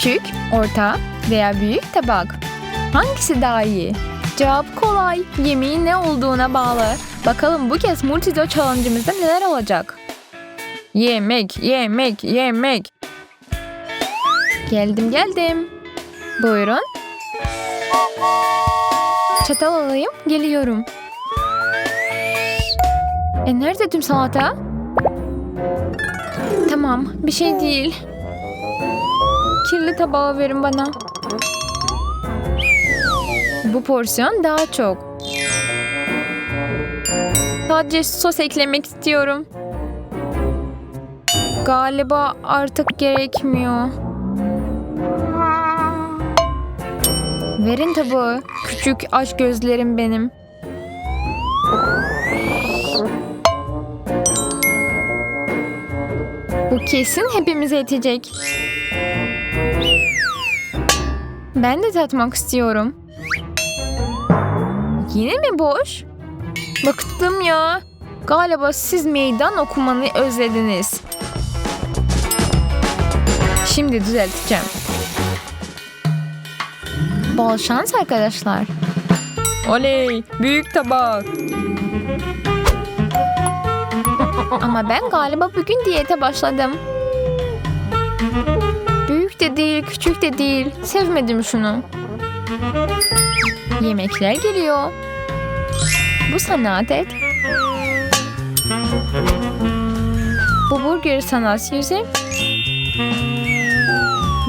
Küçük, orta veya büyük tabak. Hangisi daha iyi? Cevap kolay. Yemeğin ne olduğuna bağlı. Bakalım bu kez Multido challenge'ımızda neler olacak? Yemek, yemek, yemek. Geldim geldim. Buyurun. Çatal alayım, geliyorum. E nerede tüm salata? Tamam, bir şey değil. Kirli tabağı verin bana. Bu porsiyon daha çok. Sadece sos eklemek istiyorum. Galiba artık gerekmiyor. Verin tabağı. Küçük aç gözlerim benim. Bu kesin hepimize yetecek. Ben de tatmak istiyorum. Yine mi boş? Bıktım ya. Galiba siz meydan okumanı özlediniz. Şimdi düzelteceğim. Bol şans arkadaşlar. Oley! Büyük tabak. Ama ben galiba bugün diyete başladım. De değil, küçük de değil. Sevmedim şunu. Yemekler geliyor. Bu sana adet. Bu burger sana Suzy.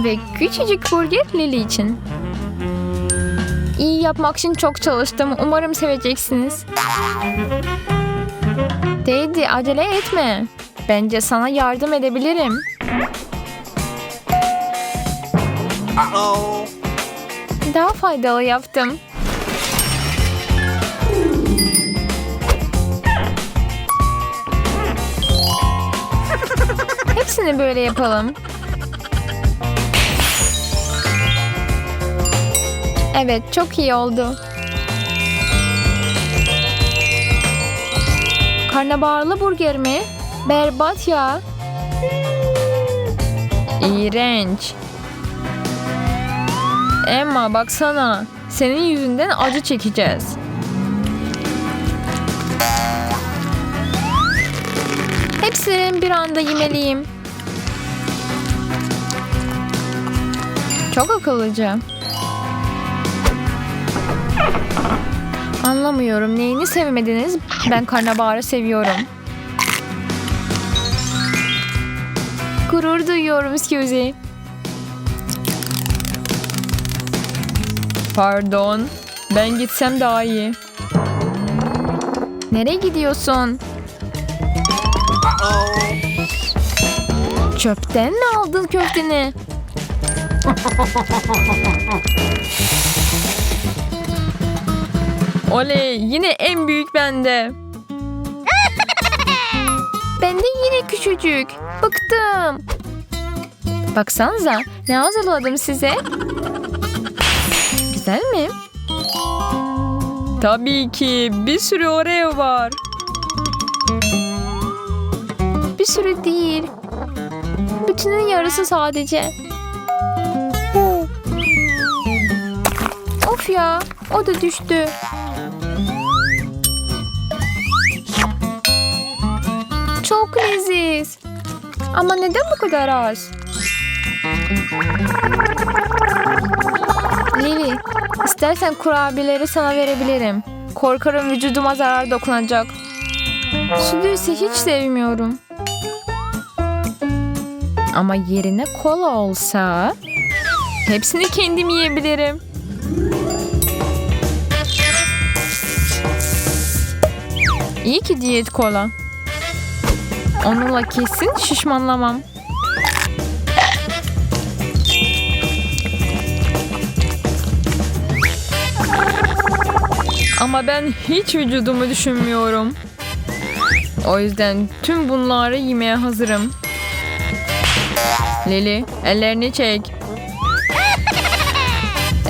Ve küçücük burger Lily için. İyi yapmak için çok çalıştım. Umarım seveceksiniz. Dedi acele etme. Bence sana yardım edebilirim. Daha faydalı yaptım. Hepsini böyle yapalım. Evet, çok iyi oldu. Karnabaharlı burger mi? Berbat ya. İğrenç. Emma baksana. Senin yüzünden acı çekeceğiz. Hepsini bir anda yemeliyim. Çok akıllıca. Anlamıyorum. Neyini sevmediniz? Ben karnabaharı seviyorum. Gurur duyuyorum Suzy. Pardon. Ben gitsem daha iyi. Nereye gidiyorsun? Çöpten mi aldın köfteni? Oley yine en büyük bende. ben de yine küçücük. Bıktım. Baksanıza ne hazırladım size. Güzel mi? Tabii ki bir sürü Oreo var. Bir sürü değil. Bütünün yarısı sadece. Of ya, o da düştü. Çok leziz. Ama neden bu kadar az? Lili, istersen kurabiyeleri sana verebilirim. Korkarım vücuduma zarar dokunacak. Sütü ise hiç sevmiyorum. Ama yerine kola olsa hepsini kendim yiyebilirim. İyi ki diyet kola. Onunla kesin şişmanlamam. Ama ben hiç vücudumu düşünmüyorum. O yüzden tüm bunları yemeye hazırım. Lili, ellerini çek.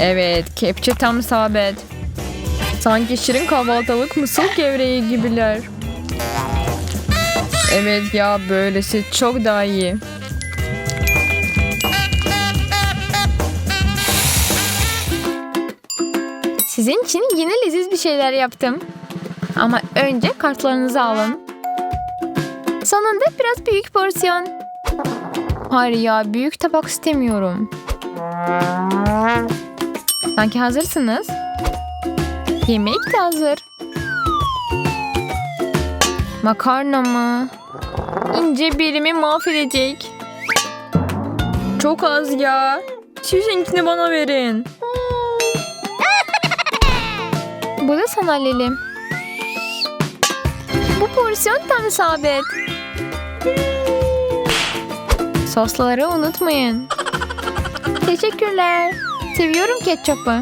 Evet, kepçe tam sabit. Sanki şirin kahvaltılık mısır gevreği gibiler. Evet ya böylesi çok daha iyi. Sizin için yine leziz bir şeyler yaptım. Ama önce kartlarınızı alın. Sonunda biraz büyük porsiyon. Hayır ya büyük tabak istemiyorum. Sanki hazırsınız. Yemek de hazır. Makarna mı? İnce birimi mahvedecek. Çok az ya. Sizinkini bana verin. Bu da sana Lili. Bu porsiyon tam isabet. Sosları unutmayın. Teşekkürler. Seviyorum ketçapı.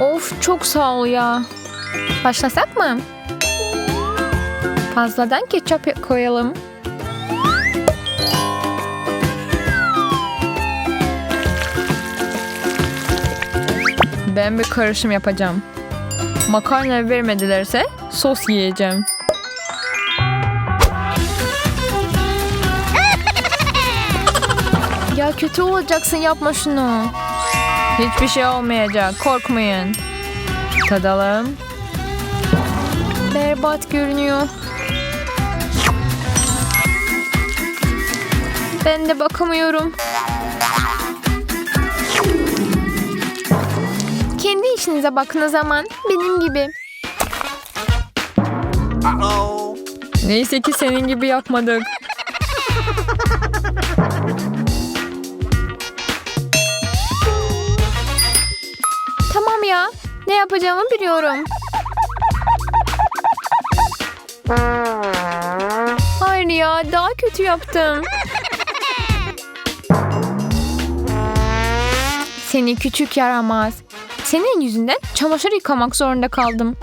Of çok sağ ol ya. Başlasak mı? Fazladan ketçap koyalım. Ben bir karışım yapacağım. Makarna vermedilerse sos yiyeceğim. Ya kötü olacaksın yapma şunu. Hiçbir şey olmayacak korkmayın. Tadalım. Berbat görünüyor. Ben de bakamıyorum. Kendi işinize bakın o zaman. Benim gibi. Neyse ki senin gibi yapmadık. Tamam ya. Ne yapacağımı biliyorum. Hayır ya daha kötü yaptım. Seni küçük yaramaz. Senin yüzünden çamaşır yıkamak zorunda kaldım.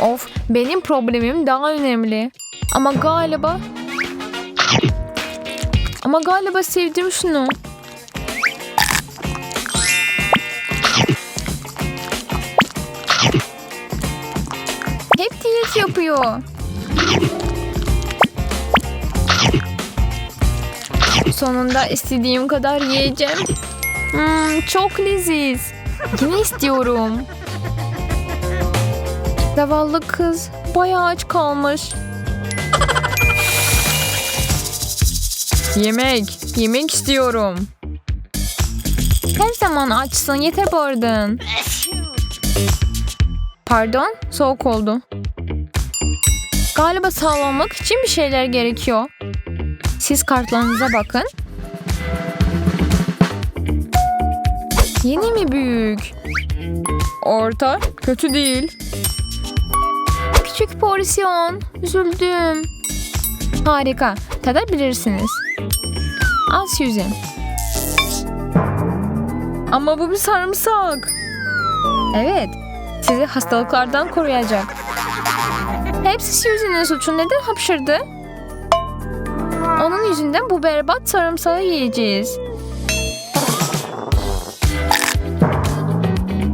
Of benim problemim daha önemli. Ama galiba... Ama galiba sevdim şunu. Hep diyet yapıyor. Sonunda istediğim kadar yiyeceğim. Hmm, çok leziz. Yine istiyorum. Zavallı kız bayağı aç kalmış. Yemek, yemek istiyorum. Her zaman açsın, yeter bağırdın. Pardon, soğuk oldu. Galiba sağlamak için bir şeyler gerekiyor. Siz kartlarınıza bakın. Yeni mi büyük? Orta, kötü değil. Küçük porsiyon, üzüldüm. Harika, tadabilirsiniz. Al Susan. Ama bu bir sarımsak. Evet, sizi hastalıklardan koruyacak. Hepsi Susan'ın suçu. Neden hapşırdı? Onun yüzünden bu berbat sarımsağı yiyeceğiz.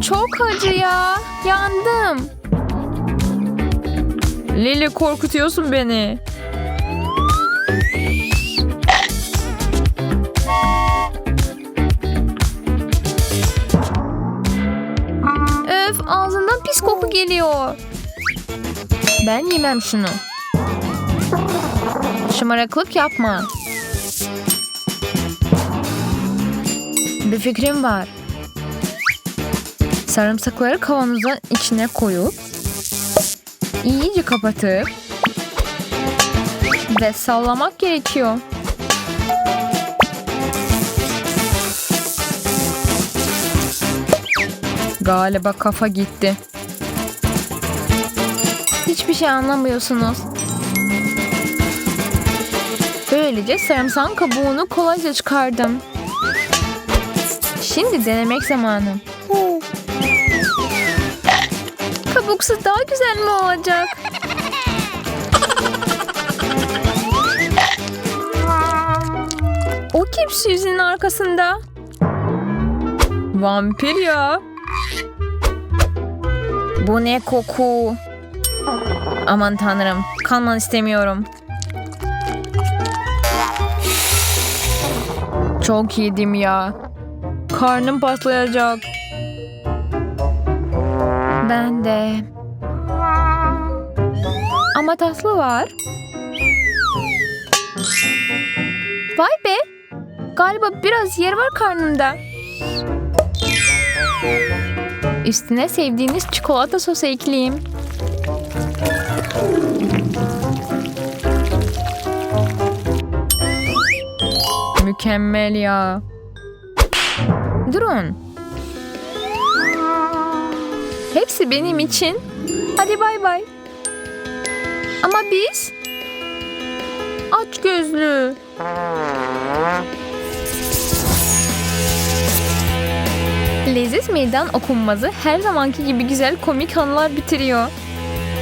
Çok acı ya. Yandım. Lili korkutuyorsun beni. Öf ağzından pis koku geliyor. Ben yemem şunu. Şımarıklık yapma. Bir fikrim var. Sarımsakları kavanozun içine koyup iyice kapatıp ve sallamak gerekiyor. Galiba kafa gitti. Hiçbir şey anlamıyorsunuz. Böylece sarımsağın kabuğunu kolayca çıkardım. Şimdi denemek zamanı. Kabuksuz daha güzel mi olacak? O kim Suzy'nin arkasında? Vampir ya. Bu ne koku? Aman tanrım, kalman istemiyorum. Çok yedim ya. Karnım patlayacak. Ben de. Ama tatlı var. Vay be. Galiba biraz yer var karnımda. Üstüne sevdiğiniz çikolata sosu ekleyeyim. Mükemmel ya. Durun. Hepsi benim için. Hadi bay bay. Ama biz... Aç gözlü. Leziz meydan okunmazı her zamanki gibi güzel komik anılar bitiriyor.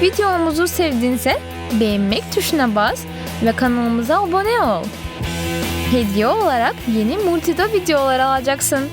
Videomuzu sevdinse beğenmek tuşuna bas ve kanalımıza abone ol. Hediye olarak yeni multido videolar alacaksın.